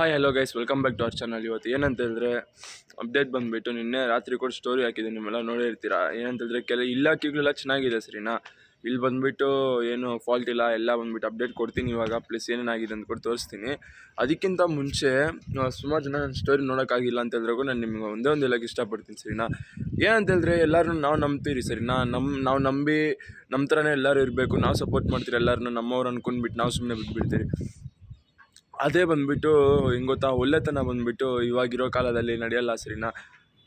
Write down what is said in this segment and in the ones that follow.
Hi hello guys welcome back to our channel ಇವತ್ತು ಏನಂತ ಹೇಳಿದ್ರೆ ಅಪ್ಡೇಟ್ ಬಂದುಬಿಟ್ಟು ನಿನ್ನೆ ರಾತ್ರಿ ಕೂಡ ಸ್ಟೋರಿ ಹಾಕಿದೆ ನಿಮ್ಮೆಲ್ಲ ನೋಡಿರ್ತೀರಾ ಏನಂತ ಹೇಳಿದ್ರೆ, ಕೆಲ ಇಲಾಖೆಗಳೆಲ್ಲ ಚೆನ್ನಾಗಿದೆ ಸರಿನಾ? ಇಲ್ಲಿ ಬಂದುಬಿಟ್ಟು ಏನು ಫಾಲ್ಟ್ ಇಲ್ಲ, ಎಲ್ಲ ಬಂದುಬಿಟ್ಟು ಅಪ್ಡೇಟ್ ಕೊಡ್ತೀನಿ ಇವಾಗ ಪ್ಲಸ್ ಏನೇನಾಗಿದೆ ಅಂತ ಕೂಡ ತೋರಿಸ್ತೀನಿ. ಅದಕ್ಕಿಂತ ಮುಂಚೆ ಸುಮಾರು ಜನ ನನ್ನ ಸ್ಟೋರಿ ನೋಡೋಕ್ಕಾಗಿಲ್ಲ ಅಂತ ಹೇಳಿದ್ರಾಗೂ ನಾನು ನಿಮ್ಗೆ ಒಂದೇ ಒಂದು ಇಲ್ಲಕ್ಕೆ ಇಷ್ಟಪಡ್ತೀನಿ, ಸರಿನಾ? ಏನಂತ ಹೇಳಿದ್ರೆ ಎಲ್ಲರೂ ನಾವು ನಂಬ್ತೀರಿ ಸರಿನಾ? ನಮ್ಮ ನಾವು ನಂಬಿ ನಮ್ಮ ಥರನೇ ಎಲ್ಲರೂ ಇರಬೇಕು, ನಾವು ಸಪೋರ್ಟ್ ಮಾಡ್ತೀರಿ ಎಲ್ಲರನ್ನೂ ನಮ್ಮವ್ರು ಅಂದ್ಕೊಂಡ್ಬಿಟ್ಟು ನಾವು ಸುಮ್ಮನೆ ಬಿಟ್ಬಿಡ್ತೀರಿ. ಅದೇ ಬಂದ್ಬಿಟ್ಟು, ಹೆಂಗ್ ಗೊತ್ತಾ, ಒಳ್ಳೆತನ ಬಂದ್ಬಿಟ್ಟು ಇವಾಗಿರೋ ಕಾಲದಲ್ಲಿ ನಡೆಯಲ್ಲ ಸರಿನಾ?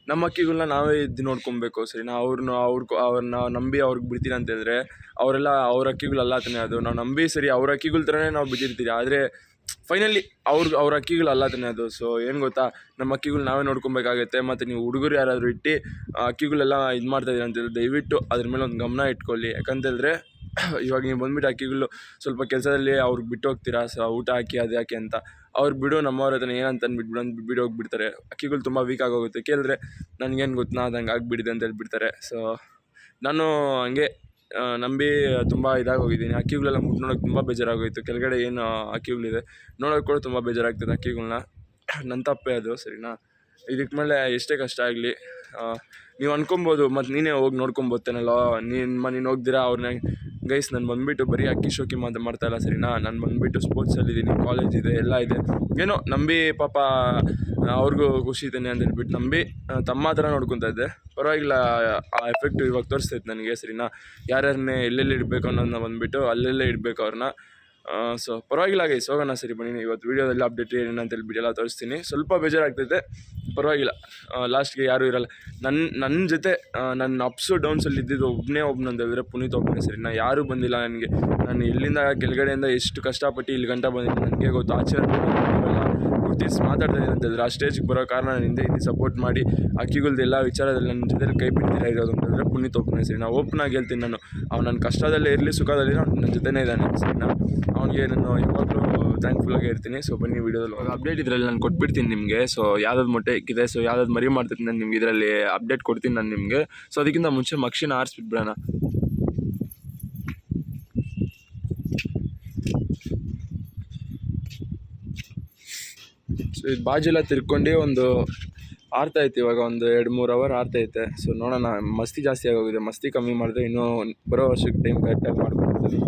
ನಮ್ಮ ಅಕ್ಕಿಗಳನ್ನ ನಾವೇ ಇದ್ದು ನೋಡ್ಕೊಬೇಕು ಸರಿನಾ? ಅವ್ರನ್ನ ಅವ್ರ ಅವ್ರನ್ನ ನಂಬಿ ಅವ್ರಿಗೆ ಬಿಡ್ತೀನಿ ಅಂತ ಹೇಳಿದ್ರೆ, ಅವರೆಲ್ಲ ಅವ್ರ ಅಕ್ಕಿಗಳಲ್ಲ ತಾನೇ ಅದು. ನಾವು ನಂಬಿ ಸರಿ ಅವ್ರ ಅಕ್ಕಿಗಳ ಥರನೇ ನಾವು ಬಿದ್ದಿರ್ತೀರಿ, ಆದರೆ ಫೈನಲಿ ಅವ್ರಿಗೆ ಅವ್ರ ಹಕ್ಕಿಗಳಲ್ಲ ತಾನೇ ಅದು. ಸೊ ಏನು ಗೊತ್ತಾ? ನಮ್ಮ ಅಕ್ಕಿಗಳು ನಾವೇ ನೋಡ್ಕೊಬೇಕಾಗತ್ತೆ, ಮತ್ತು ನೀವು ಹುಡುಗರು ಯಾರಾದರೂ ಇಟ್ಟು ಅಕ್ಕಿಗಳೆಲ್ಲ ಇದು ಮಾಡ್ತಾಯಿದ್ದೀರಿ ಅಂತ ಹೇಳಿದ್ರೆ ದಯವಿಟ್ಟು ಅದ್ರ ಮೇಲೆ ಒಂದು ಗಮನ ಇಟ್ಕೊಳ್ಳಿ. ಯಾಕಂತ ಹೇಳಿದ್ರೆ ಇವಾಗ ನೀವು ಬಂದ್ಬಿಟ್ಟು ಅಕ್ಕಿಗಳು ಸ್ವಲ್ಪ ಕೆಲಸದಲ್ಲಿ ಅವ್ರಿಗೆ ಬಿಟ್ಟು ಹೋಗ್ತೀರಾ? ಸ ಊಟ ಹಾಕಿ, ಅದು ಯಾಕೆ ಅಂತ. ಅವ್ರು ಬಿಡು, ನಮ್ಮವ್ರ ಹತ್ರ ಏನಂತ ಅಂದ್ಬಿಟ್ಟು ಬಿಡೋ ಬಿಡೋ ಹೋಗ್ಬಿಡ್ತಾರೆ. ಅಕ್ಕಿಗಳು ತುಂಬ ವೀಕ್ ಆಗೋಗುತ್ತೆ. ಕೇಳಿದ್ರೆ ನನಗೇನು ಗೊತ್ತು ಅದು ಹಂಗೆ ಆಗಿಬಿಡಿದೆ ಅಂತ ಹೇಳ್ಬಿಡ್ತಾರೆ. ಸೊ ನಾನು ಹಂಗೆ ನಂಬಿ ತುಂಬ ಇದಾಗೋಗಿದ್ದೀನಿ. ಅಕ್ಕಿಗಳೆಲ್ಲ ಮುಟ್ಟು ನೋಡೋಕೆ ತುಂಬ ಬೇಜಾರಾಗೋಯಿತು. ಕೆಳಗಡೆ ಏನು ಅಕ್ಕಿಗಳಿದೆ, ನೋಡೋಕೆ ಕೂಡ ತುಂಬ ಬೇಜಾರಾಗ್ತದೆ ಅಕ್ಕಿಗಳನ್ನ ನನ್ನ ತಪ್ಪೇ ಅದು, ಸರಿನಾ? ಇದಕ್ಕೆ ಮೇಲೆ ಎಷ್ಟೇ ಕಷ್ಟ ಆಗಲಿ ನೀವು ಅನ್ಕೊಬೋದು, ಮತ್ತು ನೀನೇ ಹೋಗಿ ನೋಡ್ಕೊಂಬೋತೇನಲ್ಲ ನೀನು ನೀನು ಹೋಗ್ದಿರಾ ಅವ್ರನ್ನ ಗೈಸ್, ನಾನು ಬಂದುಬಿಟ್ಟು ಬರೀ ಅಕ್ಕಿ ಶೋಕಿ ಮಾತು ಮಾಡ್ತಾ ಇಲ್ಲ, ಸರಿನಾ? ನಾನು ಬಂದುಬಿಟ್ಟು ಸ್ಪೋರ್ಟ್ಸಲ್ಲಿದ್ದೀನಿ ಕಾಲೇಜ್ ಇದೆ, ಎಲ್ಲ ಇದೆ. ಏನೋ ನಂಬಿ ಪಾಪ ಅವ್ರಿಗೂ ಖುಷಿ ಇದ್ದೇನೆ ಅಂತ ಹೇಳ್ಬಿಟ್ಟು ನಂಬಿ ತಮ್ಮ ಥರ ನೋಡ್ಕೊತಾ ಇದ್ದೆ. ಪರವಾಗಿಲ್ಲ, ಆ ಎಫೆಕ್ಟು ಇವಾಗ ತೋರಿಸ್ತೈತೆ ನನಗೆ, ಸರಿನಾ? ಯಾರ್ಯಾರನ್ನೇ ಎಲ್ಲೆಲ್ಲಿ ಇಡಬೇಕು ಅನ್ನೋದನ್ನ ಬಂದುಬಿಟ್ಟು, ಅಲ್ಲೆಲ್ಲೇ ಇಡಬೇಕು ಅವ್ರನ್ನ ಸೊ ಪರವಾಗಿಲ್ಲ ಗೈಸ್ ಹೋಗೋಣ ಸರಿ ಬನ್ನಿ, ಇವತ್ತು ವೀಡಿಯೋದಲ್ಲಿ ಅಪ್ಡೇಟ್ ಏನಂತ ಹೇಳ್ಬಿಟ್ಟು ಎಲ್ಲ ತೋರಿಸ್ತೀನಿ. ಸ್ವಲ್ಪ ಬೇಜಾರಾಗ್ತೈತೆ, ಪರವಾಗಿಲ್ಲ. ಲಾಸ್ಟ್ಗೆ ಯಾರೂ ಇರಲ್ಲ. ನನ್ನ ನನ್ನ ಜೊತೆ ನನ್ನ ಅಪ್ಸು ಡೌನ್ಸಲ್ಲಿ ಇದ್ದಿದ್ದು ಒಬ್ಬನೇ ಒಬ್ಬನಂತ ಹೇಳಿದ್ರೆ ಪುನೀತ್ ಒಬ್ಬನೇ ಸರಿ ನಾನು ಯಾರೂ ಬಂದಿಲ್ಲ ನನಗೆ. ನಾನು ಎಲ್ಲಿಂದ, ಕೆಳಗಡೆಯಿಂದ ಎಷ್ಟು ಕಷ್ಟಪಟ್ಟು ಇಲ್ಲಿ ಗಂಟ ಬಂದಿದ್ದೀನಿ, ನನಗೆ ಗೊತ್ತು, ಆಚೆ ಗುರ್ತಿಸಿ ಮಾತಾಡ್ತಾ ಇದ್ದಾರೆ ಹೇಳಿದ್ರೆ ಆ ಸ್ಟೇಜಿಗೆ ಬರೋ ಕಾರಣ ನಿಂದೆ ಇಲ್ಲಿ ಸಪೋರ್ಟ್ ಮಾಡಿ, ಅಕ್ಕಿಗಳ್ದು ಎಲ್ಲ ವಿಚಾರದಲ್ಲಿ ನನ್ನ ಜೊತೆಲಿ ಕೈ ಬಿಡ್ತೀರಾ ಇರೋದು ಅಂತ ಹೇಳಿದ್ರೆ ಪುನೀತ್ ಒಬ್ಬನೇ ಸರಿ ಓಪನ್ ಆಗಿ ಹೇಳ್ತೀನಿ ನಾನು. ಅವ್ನು ನನ್ನ ಕಷ್ಟದಲ್ಲೇ ಇರಲಿ ಸುಖದಲ್ಲಿ ಅವ್ನು ನನ್ನ ಜೊತೆನೇ ಇದ್ದಾನೆ. ಸರಿನಾ? ಅವ್ನಿಗೆ ನಾನು ಯಾವಾಗಲೂ ಥ್ಯಾಂಕ್ಫುಲ್ಲಾಗಿ ಇರ್ತೀನಿ ಸೊ ಬನ್ನಿ ವೀಡಿಯೋದಲ್ಲಿ. ಅಪ್ಡೇಟ್ ಇದರಲ್ಲಿ ನಾನು ಕೊಟ್ಬಿಡ್ತೀನಿ ನಿಮಗೆ. ಸೊ ಯಾವ್ದಾದ್ರು ಮೊಟ್ಟೆ ಇಕ್ಕಿದೆ ಸೊ ಯಾವ್ದಾದ್ರು ಮರಿ ಮಾಡ್ತೀನಿ ನಾನು ನಿಮ್ಗೆ ಇದರಲ್ಲಿ. ಅಪ್ಡೇಟ್ ಕೊಡ್ತೀನಿ ನಾನು ನಿಮಗೆ. ಸೊ ಅದಕ್ಕಿಂತ ಮುಂಚೆ ಮಕ್ಷಿನ ಆರಿಸ್ಬಿಟ್ಬಿಡೋಣ ಬಾಜೆಲ್ಲ ತಿರ್ಕೊಂಡು ಒಂದು ಆರ್ತೈತೆ ಇವಾಗ ಒಂದು ಎರಡು ಮೂರು ಅವರ್ ಆರ್ತೈತೆ ಸೊ ನೋಡೋಣ, ಮಸ್ತಿ ಜಾಸ್ತಿ ಆಗೋಗಿದೆ. ಮಸ್ತಿ ಕಮ್ಮಿ ಮಾಡಿದ್ರೆ ಇನ್ನೂ ಬರೋ ವರ್ಷಕ್ಕೆ ಟೈಮ್ ಕರೆಕ್ಟಾಗಿ ಮಾಡ್ಕೊಡ್ತೀನಿ.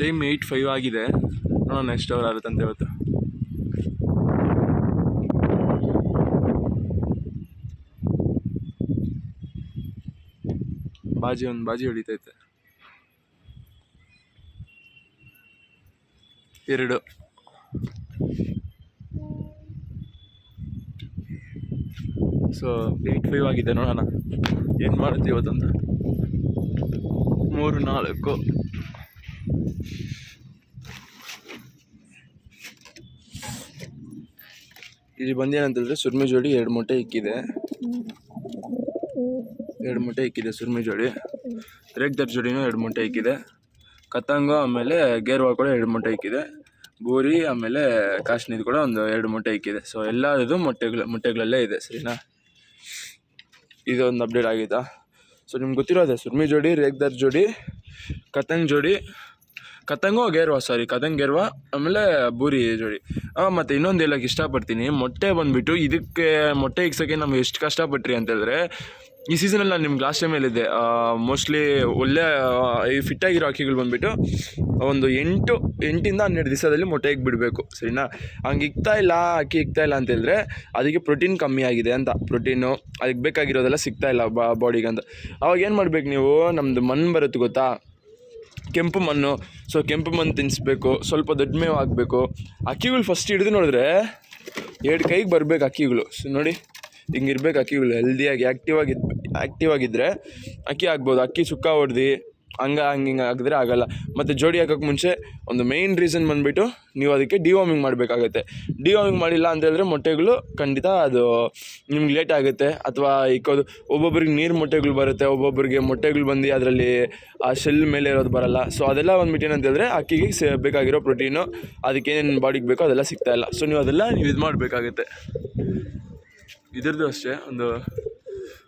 ಟೈಮ್ ಏಯ್ಟ್ ಫೈವ್ ಆಗಿದೆ. ನೋಡೋಣ ನೆಕ್ಸ್ಟ್ ಅವರ್ ಆಗುತ್ತೆ ಅಂತ ಇವತ್ತು ಬಾಜಿ ಒಂದು ಬಾಜಿ ಹೊಡಿತೈತೆ. ಎರಡು. ಸೊ ಏಯ್ಟ್ ಫೈವ್ ಆಗಿದೆ ನೋಡೋಣ. ಏನು ಮಾಡುತ್ತೆ ಇವತ್ತಂತ ಮೂರು, ನಾಲ್ಕು. ಇಲ್ಲಿ ಬಂದೇನಂತಂದರೆ ಸುರ್ಮಿ ಜೋಡಿ ಎರಡು ಮೊಟ್ಟೆ ಇಕ್ಕಿದೆ. ಎರಡು ಮೂಟೆ ಇಕ್ಕಿದೆ ಸುರ್ಮಿ ಜೋಡಿ. ರೇಗ್ದರ್ ಜೋಡಿನೂ ಎರಡು ಮೂಟೆ ಇಕ್ಕಿದೆ. ಕತ್ತಂಗು ಆಮೇಲೆ ಗೇರ್ವಾ ಕೂಡ ಎರಡು ಮೂಟೆ ಇಕ್ಕಿದೆ. ಬೂರಿ ಆಮೇಲೆ ಕಾಶ್ನೀರ್ ಕೂಡ ಒಂದು ಎರಡು ಮೊಟ್ಟೆ ಇಕ್ಕಿದೆ. ಸೊ ಎಲ್ಲದೂ ಮೊಟ್ಟೆಗಳು ಮೊಟ್ಟೆಗಳಲ್ಲೇ ಇದೆ ಸರಿನಾ? ಇದೊಂದು ಅಪ್ಡೇಟ್ ಆಗಿತ್ತಾ ಸೊ ನಿಮ್ಗೆ ಗೊತ್ತಿರೋದೆ ಸುರ್ಮಿ ಜೋಡಿ ರೇಗ್ದರ್ ಜೋಡಿ ಕತಂಗ್ ಜೋಡಿ. ಕತಂಗು ಗೇರ್ವಾ ಸಾರಿ ಕತಂಗ್ ಗೇರ್ವಾ ಆಮೇಲೆ ಬೂರಿ ಜೋಡಿ. ಹಾಂ ಮತ್ತು ಇನ್ನೊಂದು ಹೇಳಕ್ಕೆ ಇಷ್ಟಪಡ್ತೀನಿ ಮೊಟ್ಟೆ ಬಂದುಬಿಟ್ಟು ಇದಕ್ಕೆ ಮೊಟ್ಟೆ ಇಕ್ಸೋಕ್ಕೆ ನಮ್ಗೆ ಎಷ್ಟು ಕಷ್ಟಪಟ್ರಿ ಅಂತ ಹೇಳಿದ್ರೆ ಈ ಸೀಸನಲ್ಲಿ ನಾನು ನಿಮ್ಗೆ ಲಾಸ್ಟ್ ಟೈಮ್ ಹೇಳಿದ್ದೆ ಮೋಸ್ಟ್ಲಿ ಒಳ್ಳೆ ಈ ಫಿಟ್ಟಾಗಿರೋ ಅಕ್ಕಿಗಳು ಬಂದುಬಿಟ್ಟು, ಒಂದು ಎಂಟು, ಎಂಟಿಂದ ಹನ್ನೆರಡು ದಿವಸದಲ್ಲಿ ಮೊಟ್ಟೆ ಬಿಡಬೇಕು ಸರಿನಾ? ಹಂಗೆ ಇಕ್ತಾ ಇಲ್ಲ, ಅಕ್ಕಿ ಇಕ್ತಾ ಇಲ್ಲ ಅಂತ ಹೇಳಿದ್ರೆ ಅದಕ್ಕೆ ಪ್ರೋಟೀನ್ ಕಮ್ಮಿ ಆಗಿದೆ ಅಂತ. ಪ್ರೋಟೀನು ಅದಕ್ಕೆ ಬೇಕಾಗಿರೋದೆಲ್ಲ ಸಿಗ್ತಾ ಇಲ್ಲ ಬಾಡಿಗೆ ಅಂತ. ಅವಾಗ ಏನು ಮಾಡ್ಬೇಕು ನೀವು? ನಮ್ಮದು ಮಣ್ಣು ಬರುತ್ತೆ ಗೊತ್ತಾ? ಕೆಂಪು ಮಣ್ಣು ಸೊ ಕೆಂಪು ಮಣ್ಣು ತಿನ್ನಿಸ್ಬೇಕು ಸ್ವಲ್ಪ ದೊಡ್ಡ ಮೇವು ಹಾಕಬೇಕು. ಅಕ್ಕಿಗಳು ಫಸ್ಟ್ ಹಿಡಿದು ನೋಡಿದ್ರೆ, ಎರಡು ಕೈಗೆ ಬರಬೇಕು ಅಕ್ಕಿಗಳು. ಸೊ ನೋಡಿ ಹಿಂಗೆ ಇರ್ಬೇಕು ಅಕ್ಕಿಗಳು ಹೆಲ್ದಿಯಾಗಿ ಆ್ಯಕ್ಟಿವ್ ಆಗಿ ಆ್ಯಕ್ಟಿವ್ ಆಗಿದ್ದರೆ ಅಕ್ಕಿ ಆಗ್ಬೋದು. ಅಕ್ಕಿ ಸುಕ್ಕ ಹೊಡ್ದು, ಹಂಗ, ಹಂಗೆ, ಹಿಂಗೆ ಆಗಿದ್ರೆ ಆಗಲ್ಲ. ಮತ್ತು ಜೋಡಿ ಹಾಕೋಕ್ಕೆ ಮುಂಚೆ ಒಂದು ಮೇಯ್ನ್ ರೀಸನ್ ಬಂದುಬಿಟ್ಟು ನೀವು ಅದಕ್ಕೆ ಡಿವಾರ್ಮಿಂಗ್ ಮಾಡಬೇಕಾಗತ್ತೆ. ಡಿವಾರ್ಮಿಂಗ್ ಮಾಡಿಲ್ಲ ಅಂತ ಹೇಳಿದ್ರೆ ಮೊಟ್ಟೆಗಳು ಖಂಡಿತ ಅದು ನಿಮ್ಗೆ ಲೇಟ್ ಆಗುತ್ತೆ. ಅಥವಾ ಇಕ್ಕೋದು ಒಬ್ಬೊಬ್ರಿಗೆ ನೀರು ಮೊಟ್ಟೆಗಳು ಬರುತ್ತೆ, ಒಬ್ಬೊಬ್ಬರಿಗೆ ಮೊಟ್ಟೆಗಳು ಬಂದು ಅದರಲ್ಲಿ ಆ ಶೆಲ್ ಮೇಲೆ ಇರೋದು ಬರಲ್ಲ. ಸೊ ಅದೆಲ್ಲ ಬಂದ್ಬಿಟ್ಟು ಏನಂತ ಹೇಳಿದ್ರೆ ಅಕ್ಕಿಗೆ ಸೇ ಬೇಕಾಗಿರೋ ಪ್ರೋಟೀನು ಅದಕ್ಕೆ ಏನೇನು ಬಾಡಿಗೆ ಬೇಕೋ ಅದೆಲ್ಲ ಸಿಗ್ತಾಯಿಲ್ಲ ಸೊ ನೀವು ಅದೆಲ್ಲ, ನೀವು ಇದು ಮಾಡಬೇಕಾಗುತ್ತೆ ಇದ್ರದ್ದು ಅಷ್ಟೇ, ಒಂದು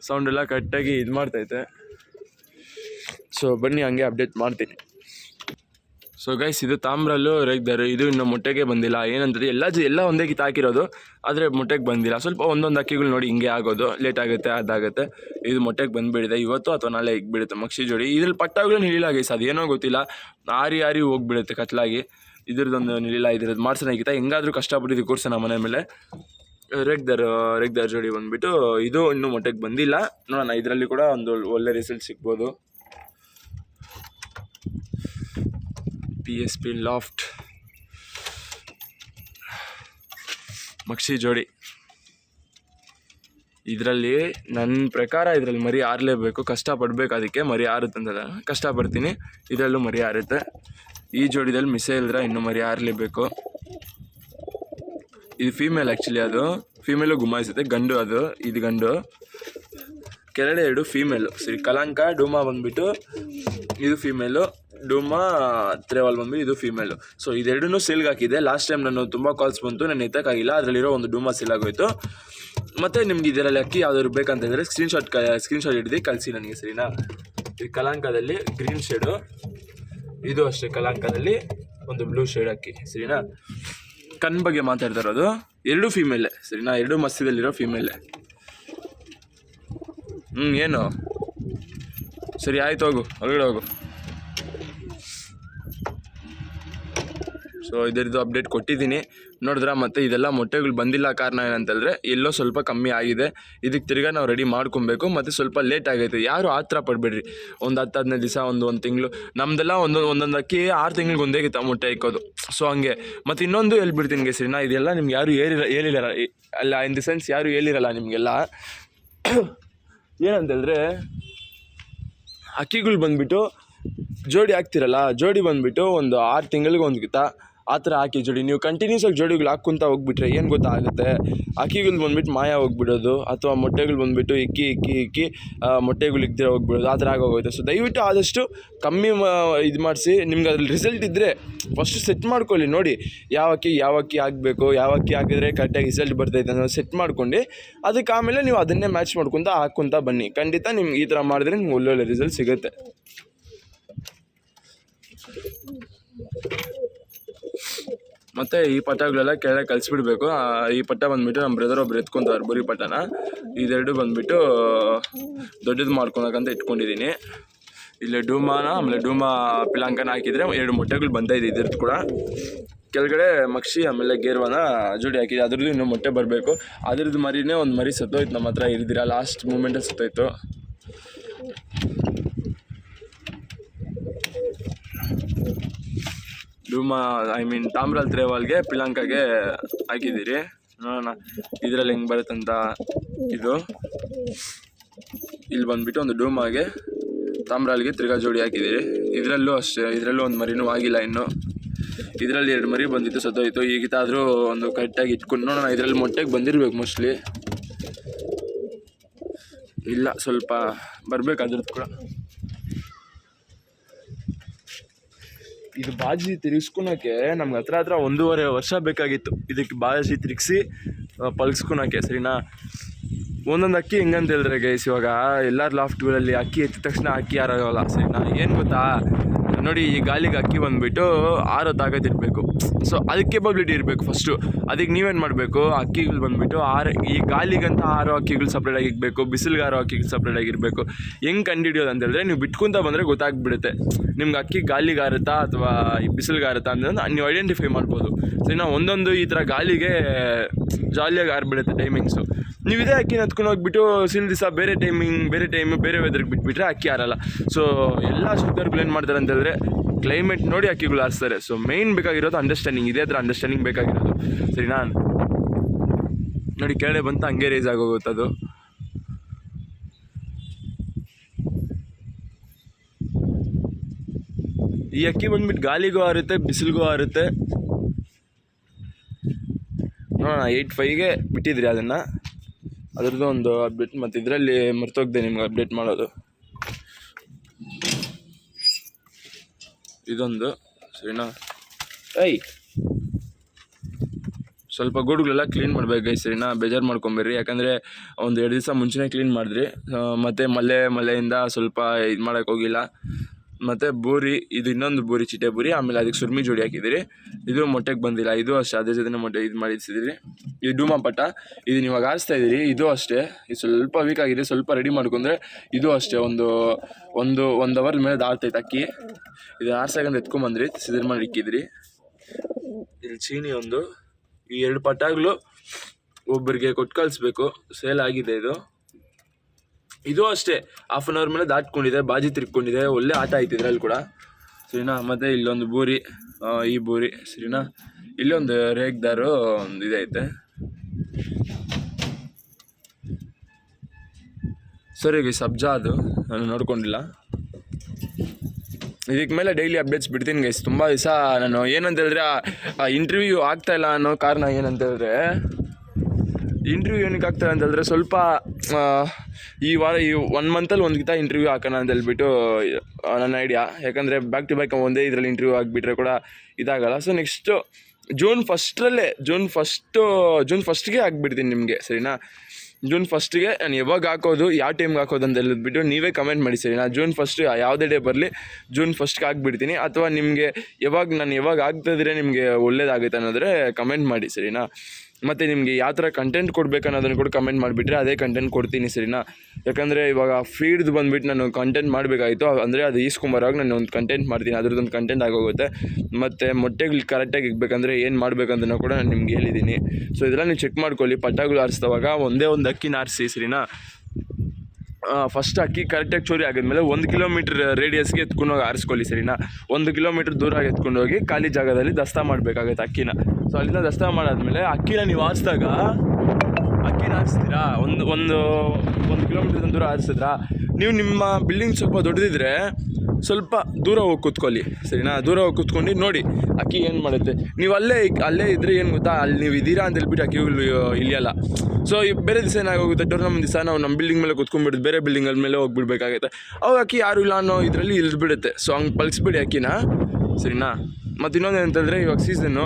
ಸೌಂಡ್ ಎಲ್ಲ ಕರೆಕ್ಟಾಗಿ ಇದು ಮಾಡ್ತೈತೆ. ಸೊ ಬನ್ನಿ, ಹಂಗೆ ಅಪ್ಡೇಟ್ ಮಾಡ್ತೀನಿ. ಸೊ ಗೈಸ್ ಇದು ತಾಮ್ರಲ್ಲೂ ರೇಗ್ದಾರೆ, ಇದು ಇನ್ನು ಮೊಟ್ಟೆಗೆ ಬಂದಿಲ್ಲ ಏನಂತಂದರೆ ಎಲ್ಲ ಎಲ್ಲ ಒಂದೇ ಕಿತ್ತು ಹಾಕಿರೋದು, ಆದರೆ ಮೊಟ್ಟೆಗೆ ಬಂದಿಲ್ಲ. ಸ್ವಲ್ಪ ಒಂದೊಂದು ಅಕ್ಕಿಗಳು ನೋಡಿ, ಹಿಂಗೆ ಆಗೋದು ಲೇಟ್ ಆಗುತ್ತೆ, ಅದಾಗುತ್ತೆ. ಇದು ಮೊಟ್ಟೆಗೆ ಬಂದುಬಿಡಿದೆ, ಇವತ್ತು ಅಥವಾ ನಾಳೆ ಈಗ ಬಿಡುತ್ತೆ ಮಕ್ಷಿ ಜೋಡಿ. ಇದ್ರಲ್ಲಿ ಪಟ್ಟಾಗಳು ನಿಲ್ಲಿಲ್ಲ ಗೈಸ್ ಅದೇನೋ ಗೊತ್ತಿಲ್ಲ. ಆರಿ ಆರಿ ಹೋಗ್ಬಿಡುತ್ತೆ ಕತ್ಲಾಗಿ. ಇದ್ರದ್ದೊಂದು ನಿಲ್ಲ ಇದ್ರದ್ದು ಮಾಡ್ಸೋಣಾಗಿತ್ತ ಹೆಂಗಾದ್ರೂ ಕಷ್ಟಪಟ್ಟಿದ್ದು ಕೂರ್ಸೋಣ ಮನೆ ಮೇಲೆ. ರೆಗ್ದರ್ ರೆಗ್ದರ್ ಜೋಡಿ ಬಂದುಬಿಟ್ಟು ಇದು ಇನ್ನೂ ಮೊಟ್ಟೆಗೆ ಬಂದಿಲ್ಲ. ನೋಡೋಣ, ಇದರಲ್ಲಿ ಕೂಡ ಒಂದು ಒಳ್ಳೆ ರಿಸಲ್ಟ್ ಸಿಗ್ಬೋದು. ಪಿ ಎಸ್ ಪಿ ಲಾಫ್ಟ್ ಮಕ್ಷಿ ಜೋಡಿ. ಇದರಲ್ಲಿ ನನ್ನ ಪ್ರಕಾರ ಇದರಲ್ಲಿ ಮರಿ ಆರಲೇಬೇಕು, ಕಷ್ಟಪಡಬೇಕು, ಅದಕ್ಕೆ ಮರಿ ಆರುತ್ತಂತಲ್ಲ ಕಷ್ಟಪಡ್ತೀನಿ, ಇದರಲ್ಲೂ ಮರಿ ಆರುತ್ತೆ. ಈ ಜೋಡಿದಲ್ಲಿ ಮಿಸೇ ಇಲ್ದ್ರೆ ಇನ್ನೂ ಮರಿ ಆರಲೇಬೇಕು. ಇದು ಫೀಮೇಲ್ ಆ್ಯಕ್ಚುಲಿ ಅದು. ಫೀಮೇಲು ಗುಮಾಯಿಸುತ್ತೆ. ಗಂಡು ಅದು. ಇದು ಗಂಡು. ಕೆರಳೆ ಎರಡು ಫೀಮೇಲು ಸರಿ, ಕಲಾಂಕ, ಡೂಮಾ ಬಂದುಬಿಟ್ಟು ಇದು ಫೀಮೇಲು ಡೂಮಾ, ತ್ರೇವಾಲ್ ಬಂದ್ಬಿಟ್ಟು ಇದು ಫೀಮೇಲು ಸೊ ಇದೆರಡೂ ಸೇಲ್ಗೆ ಹಾಕಿದೆ ಲಾಸ್ಟ್ ಟೈಮ್ ನಾನು ತುಂಬ ಕಾಲ್ಸ್ ಬಂತು. ನಾನು ಎತ್ತಕ್ಕಾಗಿಲ್ಲ ಅದರಲ್ಲಿರೋ ಒಂದು ಡೂಮಾ ಸೇಲ್ ಆಗೋಯ್ತು. ಮತ್ತು ನಿಮ್ಗೆ ಇದರಲ್ಲಿ ಅಕ್ಕಿ ಯಾವ್ದಾದ್ರು ಬೇಕಂತಂದರೆ ಸ್ಕ್ರೀನ್ಶಾಟ್ ಕ ಸ್ಕ್ರೀನ್ಶಾಟ್ ಹಿಡಿದು ಕಳಿಸಿ ನನಗೆ, ಸರಿನಾ? ಈ ಕಲಾಂಕದಲ್ಲಿ ಗ್ರೀನ್ ಶೇಡು ಇದು ಅಷ್ಟೇ ಕಲಾಂಕದಲ್ಲಿ ಒಂದು ಬ್ಲೂ ಶೇಡ್ ಅಕ್ಕಿ ಸರಿನಾ? ಕಣ್ ಬಗ್ಗೆ ಮಾತಾಡ್ತಾ ಇರೋದು ಎರಡು ಫೀಮೇಲೆ ಸರಿನಾ ಎರಡು ಮಸ್ತಿದಲ್ಲಿರೋ ಫೀಮೇಲೆ ಹ್ಞೂ ಏನು? ಸರಿ, ಆಯ್ತು ಹೋಗು. ಹೊರಗಡೆ ಹೋಗು. ಸೊ ಇದರದ್ದು ಅಪ್ಡೇಟ್ ಕೊಟ್ಟಿದ್ದೀನಿ. ನೋಡಿದ್ರೆ? ಮತ್ತೆ ಇದೆಲ್ಲ ಮೊಟ್ಟೆಗಳು ಬಂದಿಲ್ಲ ಕಾರಣ ಏನಂತಂದರೆ ಎಲ್ಲೋ ಸ್ವಲ್ಪ ಕಮ್ಮಿ ಆಗಿದೆ. ಇದಕ್ಕೆ ತಿರ್ಗಾ ನಾವು ರೆಡಿ ಮಾಡ್ಕೊಬೇಕು. ಮತ್ತು ಸ್ವಲ್ಪ ಲೇಟ್ ಆಗೈತೆ. ಯಾರು ಆ ಥರ ಪಡಬೇಡ್ರಿ. ಒಂದು ಹತ್ತು ಹದಿನೈದು ದಿವಸ, ಒಂದು ಒಂದು ತಿಂಗಳು. ನಮ್ದೆಲ್ಲ ಒಂದೊಂದು ಒಂದೊಂದು ಅಕ್ಕಿ ಆರು ತಿಂಗಳಿಗೆ ಒಂದೇ ಗಿತ್ತ ಮೊಟ್ಟೆ ಇಕ್ಕೋದು. ಸೊ ಹಂಗೆ. ಮತ್ತು ಇನ್ನೊಂದು ಹೇಳ್ಬಿಡ್ತೀನಿ ಗೆಸ್ರಿ ನಾ ಇದೆಲ್ಲ ನಿಮ್ಗೆ ಯಾರು ಹೇಳಿರ, ಹೇಳಿರಲ್ಲ. ಅಲ್ಲ ಇನ್ ದಿ ಸೆನ್ಸ್ ಯಾರು ಹೇಳಿರಲ್ಲ ನಿಮಗೆಲ್ಲ. ಏನಂತಂದರೆ ಅಕ್ಕಿಗಳು ಬಂದುಬಿಟ್ಟು ಜೋಡಿ ಹಾಕ್ತಿರಲ್ಲ, ಜೋಡಿ ಬಂದುಬಿಟ್ಟು ಒಂದು ಆರು ತಿಂಗಳಿಗೆ ಒಂದು ಗಿತ್ತ. ಆ ಥರ ಹಾಕಿ ಜೋಡಿ. ನೀವು ಕಂಟಿನ್ಯೂಸ್ ಆಗಿ ಜೋಡಿಗಳು ಹಾಕ್ಕೊಂತ ಹೋಗ್ಬಿಟ್ರೆ ಏನು ಗೊತ್ತಾಗುತ್ತೆ? ಅಕ್ಕಿಗಳು ಬಂದ್ಬಿಟ್ಟು ಮಾಯ ಹೋಗ್ಬಿಡೋದು ಅಥವಾ ಮೊಟ್ಟೆಗಳು ಬಂದುಬಿಟ್ಟು ಇಕ್ಕಿ ಇಕ್ಕಿ ಇಕ್ಕಿ ಮೊಟ್ಟೆಗಳು ಇಕ್ದಿರ ಹೋಗ್ಬಿಡೋದು, ಆ ಥರ ಆಗೋಗುತ್ತೆ. ಸೊ ದಯವಿಟ್ಟು ಆದಷ್ಟು ಕಮ್ಮಿ ಇದು ಮಾಡಿಸಿ. ನಿಮ್ಗೆ ಅದ್ರಲ್ಲಿ ರಿಸಲ್ಟ್ ಇದ್ದರೆ ಫಸ್ಟ್ ಸೆಟ್ ಮಾಡ್ಕೊಳ್ಳಿ, ನೋಡಿ ಯಾವ ಅಕ್ಕಿ ಯಾವ ಅಕ್ಕಿ ಹಾಕಬೇಕು, ಯಾವ ಅಕ್ಕಿ ಹಾಕಿದ್ರೆ ಕರೆಕ್ಟಾಗಿ ರಿಸಲ್ಟ್ ಬರ್ತೈತೆ ಅನ್ನೋದು ಸೆಟ್ ಮಾಡ್ಕೊಂಡು, ಅದಕ್ಕೆ ಆಮೇಲೆ ನೀವು ಅದನ್ನೇ ಮ್ಯಾಚ್ ಮಾಡ್ಕೊತ ಹಾಕ್ಕೊತ ಬನ್ನಿ. ಖಂಡಿತ ನಿಮ್ಗೆ ಈ ಥರ ಮಾಡಿದ್ರೆ ನಿಮ್ಗೆ ಒಳ್ಳೊಳ್ಳೆ ರಿಸಲ್ಟ್ ಸಿಗುತ್ತೆ. ಮತ್ತು ಈ ಪಟ್ಟಗಳೆಲ್ಲ ಕೆಳಗೆ ಕಲಿಸ್ಬಿಡ್ಬೇಕು. ಈ ಪಟ್ಟ ಬಂದುಬಿಟ್ಟು ನಮ್ಮ ಬ್ರದರ್ ಒಬ್ರು ಎತ್ಕೊಂತಾರೆ ಬರೀ ಪಟ್ಟನ ಇದೆರಡು ಬಂದುಬಿಟ್ಟು, ದೊಡ್ಡದು ಮಾಡ್ಕೊಳಕಂತ ಇಟ್ಕೊಂಡಿದ್ದೀನಿ ಇಲ್ಲಿ ಡೂಮಾನ, ಆಮೇಲೆ ಡೂಮಾ ಪಿಲಾಂಕನ ಹಾಕಿದರೆ ಎರಡು ಮೊಟ್ಟೆಗಳು ಬಂದೈತೆ ಇದ್ರದ್ದು ಕೂಡ. ಕೆಳಗಡೆ ಮಕ್ಷಿ, ಆಮೇಲೆ ಗೇರ್ವನ ಜೋಡಿ ಹಾಕಿದೆ. ಅದ್ರದ್ದು ಇನ್ನೂ ಮೊಟ್ಟೆ ಬರಬೇಕು. ಅದ್ರದ್ದು ಮರಿನೇ ಒಂದು ಮರಿ ಸತ್ತೋಯ್ತು ನಮ್ಮ ಹತ್ರ ಇರಿದಿರ ಲಾಸ್ಟ್ ಮೂಮೆಂಟಲ್ಲಿ ಸತ್ತೋಯ್ತು. ಡೂಮಾ ಐ ಮೀನ್ ತಾಮ್ರಲ್ ತ್ರೇವಾಲ್ಗೆ ಪಿಲಾಂಕಾಗೆ ಹಾಕಿದ್ದೀರಿ. ನೋಡೋಣ, ಇದರಲ್ಲಿ ಹೆಂಗೆ ಬರುತ್ತಂತ ಇದು. ಇಲ್ಲಿ ಬಂದುಬಿಟ್ಟು ಒಂದು ಡೂಮಾಗೆ ತಾಮ್ರಾಲ್ಗೆ ತಿರ್ಗಾ ಜೋಡಿ ಹಾಕಿದ್ದೀರಿ. ಇದರಲ್ಲೂ ಅಷ್ಟೇ, ಇದರಲ್ಲೂ ಒಂದು ಮರಿನೂ ಆಗಿಲ್ಲ ಇನ್ನು. ಇದರಲ್ಲಿ ಎರಡು ಮರಿ ಬಂದಿತ್ತು, ಸತ್ತೋಯ್ತು. ಈಗಿತ್ತಾದರೂ ಒಂದು ಕರೆಕ್ಟಾಗಿ ಇಟ್ಕೊಂಡು, ನೋಡೋಣ, ಇದರಲ್ಲಿ ಮೊಟ್ಟೆಗೆ ಬಂದಿರಬೇಕು ಮೋಸ್ಟ್ಲಿ ಇಲ್ಲ, ಸ್ವಲ್ಪ ಬರಬೇಕು ಅದ್ರದ್ದು ಕೂಡ. ಇದು ಬಾಜಿ ತಿರುಗಿಸ್ಕೊಳಕ್ಕೆ ನಮ್ಗೆ ಹತ್ರ ಹತ್ರ ಒಂದೂವರೆ ವರ್ಷ ಬೇಕಾಗಿತ್ತು. ಇದಕ್ಕೆ ಬಾಜಿ ತಿರುಗಿಸಿ ಪಲ್ಸ್ಕೊಳಕ್ಕೆ, ಸರಿನಾ? ಒಂದೊಂದು ಅಕ್ಕಿ ಹೆಂಗಂತ ಹೇಳಿದ್ರೆ ಗೈಸ್ ಇವಾಗ ಎಲ್ಲರ ಲಾಫ್ಟ್ಗಳಲ್ಲಿ ಅಕ್ಕಿ ಎತ್ತಿದ ತಕ್ಷಣ ಅಕ್ಕಿ ಯಾರಾಗಲ್ಲ ಸರಿನಾ? ಏನು ಗೊತ್ತಾ? ನೋಡಿ, ಈ ಗಾಲಿಗೆ ಅಕ್ಕಿ ಬಂದುಬಿಟ್ಟು ಆರೋ ತಾಕತ್ತಿರಬೇಕು ಸೊ ಅದಕ್ಕೆ ಕೇಪಬಿಲಿಟಿ ಇರಬೇಕು ಫಸ್ಟು ಅದಕ್ಕೆ ನೀವೇನು ಮಾಡಬೇಕು? ಅಕ್ಕಿಗಳು ಬಂದುಬಿಟ್ಟು ಆರು, ಈ ಗಾಲಿಗಂತ ಆರೋ ಅಕ್ಕಿಗಳು ಸಪ್ರೇಟಾಗಿ ಇರಬೇಕು ಬಿಸಿಲಿಗೆ ಆರೋ ಅಕ್ಕಿಗಳು ಸಪ್ರೇಟಾಗಿ ಇರಬೇಕು ಹೆಂಗೆ ಕಂಡುಹಿಡಿಯೋದು ಅಂತ ನೀವು ಬಿಟ್ಕೊಂತ ಬಂದರೆ ಗೊತ್ತಾಗ್ಬಿಡುತ್ತೆ. ನಿಮ್ಗೆ ಅಕ್ಕಿ ಗಾಲಿಗೆ ಆರುತ್ತಾ ಅಥವಾ ಈ ಆರುತ್ತಾ ಅಂತಂದ್ರೆ ನೀವು ಐಡೆಂಟಿಫೈ ಮಾಡ್ಬೋದು. ಸರಿನಾ ಒಂದೊಂದು ಈ ಥರ ಗಾಲಿಗೆ ಜಾಲಿಯಾಗಿ ಆರ್ಬಿಡುತ್ತೆ ಟೈಮಿಂಗ್ಸು ನೀವು ಇದೇ ಅಕ್ಕಿನ ಹತ್ಕೊಂಡು ಹೋಗ್ಬಿಟ್ಟು ಸಿಲ್ ದಿವಸ ಬೇರೆ ಟೈಮಿಂಗ್ ಬೇರೆ ಟೈಮ್ ಬೇರೆ ವೆದರ್ಗೆ ಬಿಟ್ಬಿಟ್ರೆ ಅಕ್ಕಿ ಆರಲ್ಲ ಸೊ ಎಲ್ಲ ಶುದ್ಧರ್ಗಳು ಏನು ಮಾಡ್ತಾರೆ ಅಂತ ಕ್ಲೈಮೇಟ್ ನೋಡಿ ಅಕ್ಕಿಗಳು ಆರಿಸ್ತಾರೆ ಸೊ ಮೇಯ್ನ್ ಬೇಕಾಗಿರೋದು ಅಂಡರ್ಸ್ಟ್ಯಾಂಡಿಂಗ್ ಇದೇ ಥರ ಅಂಡರ್ಸ್ಟ್ಯಾಂಡಿಂಗ್ ಬೇಕಾಗಿರೋದು. ಸರಿನಾ? ನೋಡಿ ಕೇಳೆ ಬಂತು, ಹಂಗೆ ರೇಸ್ ಆಗೋಗುತ್ತೆ ಅದು. ಈ ಅಕ್ಕಿ ಬಂದ್ಬಿಟ್ಟು ಗಾಲಿಗೂ ಆರುತ್ತೆ ಬಿಸಿಲಿಗೂ ಆರುತ್ತೆ ನೋಡೋಣ ಏಯ್ಟ್ ಫೈವ್ಗೆ ಬಿಟ್ಟಿದ್ರಿ ಅದನ್ನು. ಅದ್ರದ್ದು ಒಂದು ಅಪ್ಡೇಟ್ ಮತ್ತು ಇದರಲ್ಲಿ ಮರ್ತೋಗಿದೆ ನಿಮ್ಗೆ ಅಪ್ಡೇಟ್ ಮಾಡೋದು. ಇದೊಂದು ಸರಿನಾ? ಐ ಸ್ವಲ್ಪ ಗೂಡುಗಳೆಲ್ಲ ಕ್ಲೀನ್ ಮಾಡ್ಬೇಕು ಗೈಸ್ ಸರಿನಾ? ಬೇಜಾರು ಮಾಡ್ಕೊಂಬೇಡ್ರಿ ಯಾಕಂದರೆ ಒಂದು ಎರಡು ದಿವಸ ಮುಂಚೆನೇ ಕ್ಲೀನ್ ಮಾಡಿದ್ರಿ. ಮತ್ತು ಮಲೆ ಮಲೆಯಿಂದ ಸ್ವಲ್ಪ ಇದು ಮಾಡೋಕೆ ಹೋಗಿಲ್ಲ. ಮತ್ತು ಬೂರಿ, ಇದು ಇನ್ನೊಂದು ಬೂರಿ, ಚಿಟ್ಟೆ ಬೂರಿ, ಆಮೇಲೆ ಅದಕ್ಕೆ ಸುರ್ಮಿ ಜೋಡಿ ಹಾಕಿದ್ದೀರಿ. ಇದು ಮೊಟ್ಟೆಗೆ ಬಂದಿಲ್ಲ, ಇದು ಅಷ್ಟೇ, ಅದೇ ಜೊತೆ ಮೊಟ್ಟೆ ಇದು ಮಾಡಿಸಿದಿರಿ. ಇದು ಡೂಮ ಪಟ್ಟ ಇದು ಇವಾಗ ಆರಿಸ್ತಾ ಇದ್ದೀರಿ, ಇದು ಅಷ್ಟೇ. ಇದು ಸ್ವಲ್ಪ ವೀಕ್ ಆಗಿದೆ ಸ್ವಲ್ಪ ರೆಡಿ ಮಾಡ್ಕೊಂಡ್ರೆ ಇದು ಅಷ್ಟೇ, ಒಂದು ಒಂದು ಒಂದು ಅವರ್ ಮೇಲೆ ದಾಳ್ತೈತೆ ಅಕ್ಕಿ. ಇದು ಆರ್ಸಾಗಂದು ಎತ್ಕೊಂಬಂದ್ರಿ ಸಿದ್ರ ಮಾಡಿ ಇಕ್ಕಿದ್ರಿ. ಇಲ್ಲಿ ಚೀನಿ ಒಂದು, ಈ ಎರಡು ಪಟಾಗ್ಲು ಒಬ್ಬರಿಗೆ ಕೊಟ್ಟು ಕಳಿಸ್ಬೇಕು ಸೇಲ್ ಆಗಿದೆ ಇದು. ಇದು ಅಷ್ಟೇ. ಹಾಫ್ ಆನ್ ಅವರ್ ಮೇಲೆ ದಾಟ್ಕೊಂಡಿದೆ, ಬಾಜಿ ತಿರ್ಕೊಂಡಿದೆ, ಒಳ್ಳೆ ಆಟ ಆಯ್ತು ಇದ್ರಲ್ಲಿ ಕೂಡ. ಸರಿನಾ, ಮತ್ತು ಇಲ್ಲೊಂದು ಬೂರಿ ಈ ಬೂರಿ, ಸರಿನಾ? ಇಲ್ಲೊಂದು ರೇಗ್ದಾರು ಒಂದು ಇದೈತೆ. ಸರಿ ಈಗ ಸಬ್ಜಾ ಅದು. ನಾನು ನೋಡ್ಕೊಂಡಿಲ್ಲ. ಇದಕ್ಕೆ ಮೇಲೆ ಡೈಲಿ ಅಪ್ಡೇಟ್ಸ್ ಬಿಡ್ತೀನಿ ಗೈಸ್ ತುಂಬ ದಿವಸ ನಾನು ಏನಂತ ಹೇಳಿದ್ರೆ ಇಂಟರ್ವ್ಯೂ ಆಗ್ತಾ ಇಲ್ಲ ಅನ್ನೋ ಕಾರಣ ಏನಂತ ಹೇಳಿದ್ರೆ ಇಂಟರ್ವ್ಯೂ ಏನಕ್ಕೆ ಆಗ್ತಾರೆ ಅಂತಂದರೆ ಸ್ವಲ್ಪ ಈ ವಾರ, ಈ ಒನ್ ಮಂತಲ್ಲಿ ಒಂದು ಗಿತ ಇಂಟರ್ವ್ಯೂ ಹಾಕೋಣ ಅಂತ ಹೇಳ್ಬಿಟ್ಟು ನನ್ನ ಐಡಿಯಾ ಯಾಕಂದರೆ ಬ್ಯಾಕ್ ಟು ಬ್ಯಾಕ್ ಒಂದೇ ಇದರಲ್ಲಿ ಇಂಟರ್ವ್ಯೂ ಆಗಿಬಿಟ್ರೆ ಕೂಡ ಇದಾಗಲ್ಲ. ಸೊ ನೆಕ್ಸ್ಟು ಜೂನ್ ಫಸ್ಟ್ರಲ್ಲೇ ಜೂನ್ ಫಸ್ಟು ಜೂನ್ ಫಸ್ಟ್ಗೆ ಆಗಿಬಿಡ್ತೀನಿ ನಿಮಗೆ, ಸರಿನಾ? ಜೂನ್ ಫಸ್ಟಿಗೆ ನಾನು ಯಾವಾಗ ಹಾಕೋದು, ಯಾವ ಟೈಮ್ಗೆ ಹಾಕೋದು ಅಂತ ಹೇಳಿದ್ಬಿಟ್ಟು ನೀವೇ ಕಮೆಂಟ್ ಮಾಡಿ ಸರಿ ನಾನು ಜೂನ್ ಫಸ್ಟ್ ಯಾವುದೇ ಡೇ ಬರಲಿ ಜೂನ್ ಫಸ್ಟ್ಗೆ ಹಾಕ್ಬಿಡ್ತೀನಿ ಅಥವಾ ನಿಮಗೆ ಯಾವಾಗ, ನಾನು ಯಾವಾಗ ಆಗ್ತಿದ್ರೆ ನಿಮಗೆ ಒಳ್ಳೇದಾಗುತ್ತೆ ಅನ್ನೋದ್ರೆ ಕಮೆಂಟ್ ಮಾಡಿ, ಸರಿನಾ? ಮತ್ತು ನಿಮಗೆ ಯಾವ ಥರ ಕಂಟೆಂಟ್ ಕೊಡಬೇಕು ಅನ್ನೋದನ್ನು ಕೂಡ ಕಮೆಂಟ್ ಮಾಡಿಬಿಟ್ರೆ ಅದೇ ಕಂಟೆಂಟ್ ಕೊಡ್ತೀನಿ ಸರಿನಾ? ಯಾಕಂದರೆ ಇವಾಗ ಫೀಡ್ದು ಬಂದುಬಿಟ್ಟು ನಾನು ಕಂಟೆಂಟ್ ಮಾಡಬೇಕಾಯಿತು, ಅಂದರೆ ಅದು ಈಸ್ಕೊಂಬರೋವಾಗ ನಾನು ಒಂದು ಕಂಟೆಂಟ್ ಮಾಡ್ತೀನಿ, ಅದ್ರದ್ದೊಂದು ಕಂಟೆಂಟ್ ಆಗೋಗುತ್ತೆ. ಮತ್ತು ಮೊಟ್ಟೆಗಳು ಕರೆಕ್ಟಾಗಿ ಇಕ್ಬೇಕಂದ್ರೆ ಏನು ಮಾಡಬೇಕಂತನೂ ಕೂಡ ನಾನು ನಿಮ್ಗೆ ಹೇಳಿದ್ದೀನಿ. ಸೊ ಇದೆಲ್ಲ ನೀವು ಚೆಕ್ ಮಾಡ್ಕೊಳ್ಳಿ, ಪಟಾಗಳು ಆರಿಸಿದವಾಗ ಒಂದೇ ಒಂದು ಅಕ್ಕಿನ ಆರಿಸಿ ಸರಿನಾ? ಫಸ್ಟ್ ಅಕ್ಕಿ ಕರೆಕ್ಟಾಗಿ ಚೋರಿ ಆಗಿದ್ಮೇಲೆ ಒಂದು ಕಿಲೋಮೀಟ್ರ್ ರೇಡಿಯಸ್ಗೆ ಎತ್ಕೊಂಡೋಗಿ ಆರಿಸ್ಕೊಳ್ಳಿ ಸರಿನಾ? ಒಂದು ಕಿಲೋಮೀಟ್ರ್ ದೂರ ಎತ್ಕೊಂಡೋಗಿ ಖಾಲಿ ಜಾಗದಲ್ಲಿ ದಸ್ತಾ ಮಾಡಬೇಕಾಗುತ್ತೆ ಅಕ್ಕಿನ. ಸೊ ಅಲ್ಲಿಂದ ದಸ್ತಾ ಮಾಡಾದ್ಮೇಲೆ ಅಕ್ಕಿನ ನೀವು ಆರಿಸಿದಾಗ ಆರಿಸ್ತೀರಾ ಒಂದು ಒಂದು ಒಂದು ಕಿಲೋಮೀಟರ್ ದೂರ ಆರಿಸಿದ್ರಾ ನೀವು ನಿಮ್ಮ ಬಿಲ್ಡಿಂಗ್ ಸ್ವಲ್ಪ ದೊಡ್ಡದಿದ್ರೆ ಸ್ವಲ್ಪ ದೂರ ಹೋಗಿ ಕೂತ್ಕೊಳ್ಳಿ, ಸರಿನಾ? ದೂರ ಹೋಗಿ ಕೂತ್ಕೊಂಡು ನೋಡಿ, ಅಕ್ಕಿ ಏನು ಮಾಡುತ್ತೆ? ನೀವು ಅಲ್ಲೇ ಅಲ್ಲೇ ಇದ್ದರೆ ಏನು ಗೊತ್ತಾ? ಅಲ್ಲಿ ನೀವು ಇದ್ದೀರಾ ಅಂತ ಹೇಳ್ಬಿಟ್ಟು ಅಕ್ಕಿ ಇಲ್ಲಿಯಲ್ಲ ಸೊ ಈ ಬೇರೆ ದಿವಸ ಏನಾಗೋಗುತ್ತೆ? ನಮ್ಮ ದಿವಸ ನಾವು ನಮ್ಮ ಬಿಲ್ಡಿಂಗ್ ಮೇಲೆ ಕುತ್ಕೊಂಡ್ಬಿಟ್ಟು ಬೇರೆ ಬಿಲ್ಡಿಂಗಲ್ ಮೇಲೆ ಹೋಗ್ಬಿಡ್ಬೇಕಾಗುತ್ತೆ. ಅವಾಗ ಅಕ್ಕಿ ಯಾರು ಇಲ್ಲ ಅನ್ನೋ ಇದರಲ್ಲಿ ಇಳಿದ್ಬಿಡುತ್ತೆ. ಸೊ ಹಂಗೆ ಪಲ್ಸ್ಬಿಡಿ ಅಕ್ಕಿನ, ಸರಿನಾ? ಮತ್ತು ಇನ್ನೊಂದು ಏನಂತಂದರೆ, ಇವಾಗ ಸೀಸನ್ನು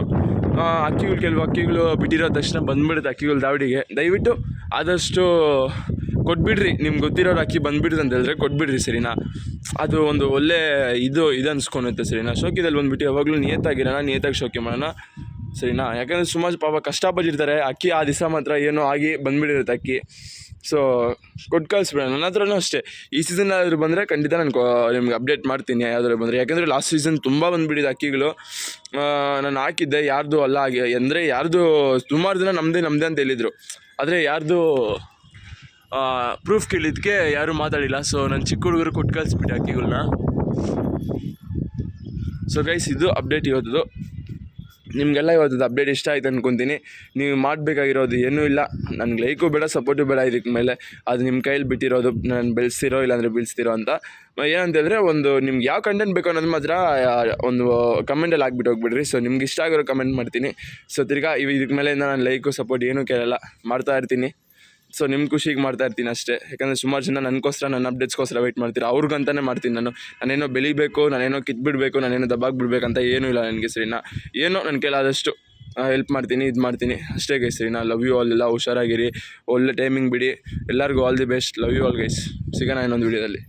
ಅಕ್ಕಿಗಳು ಕೆಲವು ಅಕ್ಕಿಗಳು ಬಿಟ್ಟಿರೋ ತಕ್ಷಣ ಬಂದ್ಬಿಡುತ್ತೆ ಅಕ್ಕಿಗಳು ದಾವಡಿಗೆ. ದಯವಿಟ್ಟು ಆದಷ್ಟು ಕೊಟ್ಬಿಡ್ರಿ. ನಿಮ್ಗೆ ಗೊತ್ತಿರೋರು ಅಕ್ಕಿ ಬಂದ್ಬಿಡ್ರಿ ಅಂತ ಹೇಳಿದ್ರೆ ಕೊಟ್ಬಿಡ್ರಿ ಸರಿನಾ? ಅದು ಒಂದು ಒಳ್ಳೆ ಇದು ಇದು ಅನ್ಸ್ಕೊಳುತ್ತೆ ಸರಿನಾ? ಶೋಕಿದಲ್ಲಿ ಬಂದ್ಬಿಟ್ಟು ಯಾವಾಗಲೂ ನಿಯತ್ತಾಗಿರೋಣ, ನಿಯತ್ತಾಗಿ ಶೋಕಿ ಮಾಡೋಣ. ಸರಿನಾ? ಯಾಕಂದರೆ ಸುಮಾರು ಪಾಪ ಕಷ್ಟಪಟ್ಟಿರ್ತಾರೆ. ಅಕ್ಕಿ ಆ ದಿವಸ ಮಾತ್ರ ಏನೋ ಆಗಿ ಬಂದ್ಬಿಡಿರುತ್ತೆ ಅಕ್ಕಿ. ಸೊ ಕೊಟ್ಟು ಕಳಿಸ್ಬಿಡೋಣ ನನ್ನ ಹತ್ರನೂ ಅಷ್ಟೇ. ಈ ಸೀಸನ್ ಆದರೂ ಬಂದರೆ ಖಂಡಿತ ನಾನು ನಿಮ್ಗೆ ಅಪ್ಡೇಟ್ ಮಾಡ್ತೀನಿ ಯಾವುದಾದ್ರು ಬಂದರೆ. ಯಾಕೆಂದರೆ ಲಾಸ್ಟ್ ಸೀಸನ್ ತುಂಬ ಬಂದುಬಿಟ್ಟಿದೆ ಅಕ್ಕಿಗಳು. ನಾನು ಹಾಕಿದ್ದೆ. ಯಾರ್ದು ಅಲ್ಲ ಆಗಿ ಅಂದರೆ ಯಾರ್ದು ಸುಮಾರು ದಿನ ನಮ್ಮದೇ ನಮ್ಮದೇ ಅಂತ ಹೇಳಿದರು. ಆದರೆ ಯಾರ್ದು ಪ್ರೂಫ್ ಕೇಳಿದ್ದಕ್ಕೆ ಯಾರೂ ಮಾತಾಡಿಲ್ಲ. ಸೊ ನಾನು ಚಿಕ್ಕ ಹುಡುಗರು ಕೊಟ್ಟು ಕಳಿಸ್ಬಿಟ್ಟೆ ಅಕ್ಕಿಗಳನ್ನ ಸೊ ಗೈಸ್ ಇದು ಅಪ್ಡೇಟ್ ಇವತ್ತದು. ನಿಮಗೆಲ್ಲ ಇವತ್ತು ಅಪ್ಡೇಟ್ ಇಷ್ಟ ಆಯ್ತು ಅಂದ್ಕೊತೀನಿ ನೀವು ಮಾಡಬೇಕಾಗಿರೋದು ಏನೂ ಇಲ್ಲ. ನನಗೆ ಲೈಕು ಬೇಡ ಸಪೋರ್ಟು ಬೇಡ ಇದಕ್ಕೆ ಮೇಲೆ. ಅದು ನಿಮ್ಮ ಕೈಯಲ್ಲಿ ಬಿಟ್ಟಿರೋದು, ನಾನು ಬೆಳೆಸ್ತಿರೋ ಇಲ್ಲಾಂದರೆ ಬೀಳಿಸ್ತಿರೋ ಅಂತ. ಏನಂತಂದರೆ ಒಂದು ನಿಮ್ಗೆ ಯಾವ ಕಂಟೆಂಟ್ ಬೇಕು ಅನ್ನೋದು ಮಾತ್ರ ಒಂದು ಕಮೆಂಟಲ್ಲಿ ಹಾಕ್ಬಿಟ್ಟು ಹೋಗ್ಬಿಡ್ರಿ. ಸೊ ನಿಮ್ಗೆ ಇಷ್ಟ ಆಗಿರೋ ಕಮೆಂಟ್ ಮಾಡ್ತೀನಿ. ಸೊ ತಿರ್ಗಾ ಇವ್ ಇದಕ್ಕೆ ಮೇಲೆ ನಾನು ಲೈಕು ಸಪೋರ್ಟ್ ಏನೂ ಕೇಳಲ್ಲ. ಮಾಡ್ತಾ ಇರ್ತೀನಿ. ಸೊ ನಿಮ್ಮ ಖುಷಿಗೆ ಮಾಡ್ತಾ ಇರ್ತೀನಿ ಅಷ್ಟೇ. ಯಾಕಂದರೆ ಸುಮಾರು ಜನ ನನಗೋಸ್ಕರ ನನ್ನ ಅಪ್ಡೇಟ್ಸ್ಗೋಸ್ಕರ ವೆಯ್ಟ್ ಮಾಡ್ತೀರಾ? ಅವ್ರಿಗಂತಾನೆ ಮಾಡ್ತೀನಿ ನಾನು. ನಾನೇನೋ ಬೆಳಿಬೇಕು, ನಾನೇನೋ ಕಿತ್ಬಿಡಬೇಕು, ನಾನೇನೋ ಅಂತ ಏನೂ ಇಲ್ಲ ನನಗೆ ಸರಿನಾ. ಏನೋ ನನ್ನ ಕೈಲಾದಷ್ಟು ಹೆಲ್ಪ್ ಮಾಡ್ತೀನಿ, ಇದು ಮಾಡ್ತೀನಿ. ಅಷ್ಟೇ ಗೈಸ್ ಸರಿನಾ? ಲವ್ ಯು ಆಲ್ ಎಲ್ಲ ಹುಷಾರಾಗಿರಿ. ಒಳ್ಳೆ ಟೈಮಿಂಗ್ ಬಿಡಿ. ಎಲ್ಲರಿಗೂ all the best love you all guys ಸಿಗೋಣ ಇನ್ನೊಂದು ವೀಡಿಯೋದಲ್ಲಿ